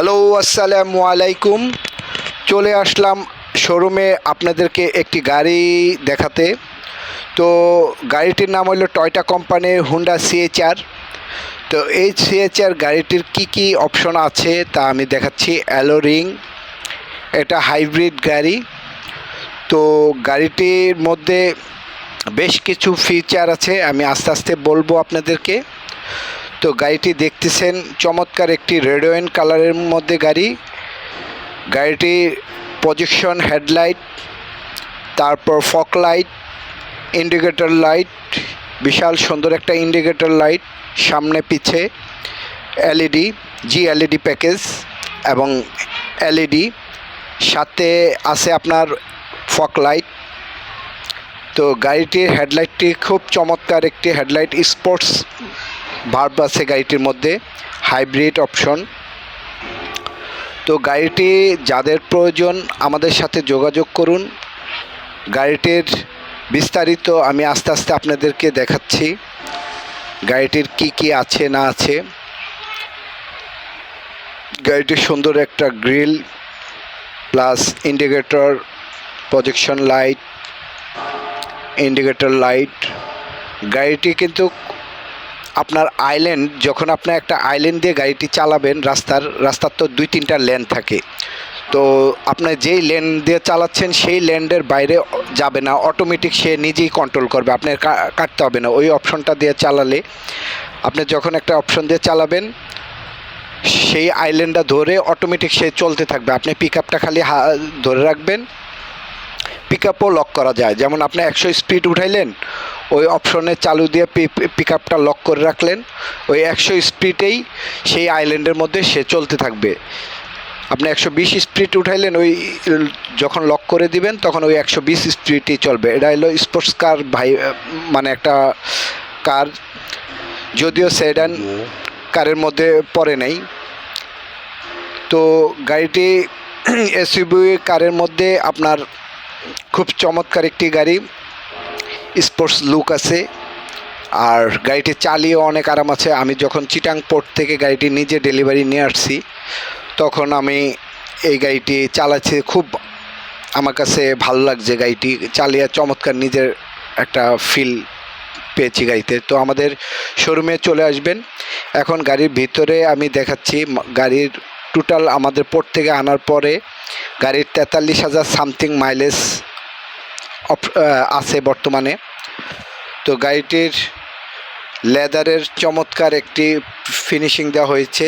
Hello, আসসালামু আলাইকুম। চলে আসলাম শোরুমে আপনাদেরকে একটি গাড়ি দেখাতে। তো গাড়িটির নাম হলো টয়টা কোম্পানির হুন্ডা সিএচআর তো এই সিএচআর গাড়িটির কি কি অপশন আছে তা আমি দেখাচ্ছি। অ্যালো রিং এটা হাইব্রিড গাড়ি। তো গাড়িটির মধ্যে বেশ কিছু ফিচার আছে, আমি আস্তে আস্তে বলব আপনাদেরকে। তো গাড়িটি দেখতেছেন, চমৎকার একটি রেড ওয়েন কালারের মধ্যে গাড়ি। গাড়িটির প্রজেকশন হেডলাইট তারপর ফক লাইট ইন্ডিকেটর লাইট বিশাল সুন্দর একটা ইন্ডিকেটর লাইট সামনে পিছে এলইডি জি এলইডি প্যাকেজ এবং এলইডি সাথে আছে আপনার ফক লাইট তো গাড়িটির হেডলাইটটি খুব চমৎকার একটি হেডলাইট স্পোর্টস ভার্ব আছে গাড়িটির মধ্যে হাইব্রিড অপশন। তো গাড়িটি যাদের প্রয়োজন আমাদের সাথে যোগাযোগ করুন। গাড়িটির বিস্তারিত আমি আস্তে আস্তে আপনাদেরকে দেখাচ্ছি। গাড়িটির কি কি আছে, না আছে। গাড়িটির সুন্দর একটা grill, plus indicator, projection light, indicator light. গাড়িটি কিন্তু আপনার আইল্যান্ড যখন আপনি একটা আইল্যান্ড দিয়ে গাড়িটি চালাবেন, রাস্তার রাস্তার তো দুই তিনটা লেন থাকে। তো আপনি যেই লেন দিয়ে চালাচ্ছেন, সেই ল্যান্ডের বাইরে যাবে না অটোমেটিক সে নিজেই কন্ট্রোল করবে। আপনার কাটতে হবে না। ওই অপশনটা দিয়ে চালালে, আপনি যখন একটা অপশন দিয়ে চালাবেন, সেই আইল্যান্ডটা ধরে অটোমেটিক সে চলতে থাকবে। আপনি পিক আপটা খালি ধরে রাখবেন। পিক আপও লক করা যায়। যেমন আপনি একশো স্পিড উঠাইলেন ওই অপশনে চালু দিয়ে পিক আপটা লক করে রাখলেন। ওই একশো স্পিডেই সেই আইল্যান্ডের মধ্যে সে চলতে থাকবে। আপনি একশো বিশ স্পিড উঠাইলেন, ওই যখন লক করে দিবেন, তখন ওই একশো বিশ স্পিডই চলবে। এটা হলো স্পোর্টস কার ভাই মানে একটা কার যদিও সেডান কারের মধ্যে পড়ে নেই। তো গাড়িটি এসইবি কারের মধ্যে আপনার খুব চমৎকার একটি গাড়ি। স্পোর্টস লুক আছে, আর গাড়িটি চালিয়েও অনেক আরাম আছে। আমি যখন চিটাং পোর্ট থেকে গাড়িটি নিজে ডেলিভারি নিয়ে আসছি, তখন আমি এই গাড়িটি চালাচ্ছি। খুব আমার কাছে ভালো লাগছে গাড়িটি চালিয়ে, চমৎকার নিজের একটা ফিল পেয়েছি গাড়িতে। তো আমাদের শোরুমে চলে আসবেন। এখন গাড়ির ভিতরে আমি দেখাচ্ছি গাড়ির টোটাল আমাদের পোর্ট থেকে আনার পরে গাড়ির তেতাল্লিশ হাজার সামথিং মাইলেজ আছে বর্তমানে। তো গাড়িটির লেদারের চমৎকার একটি ফিনিশিং দেওয়া হয়েছে।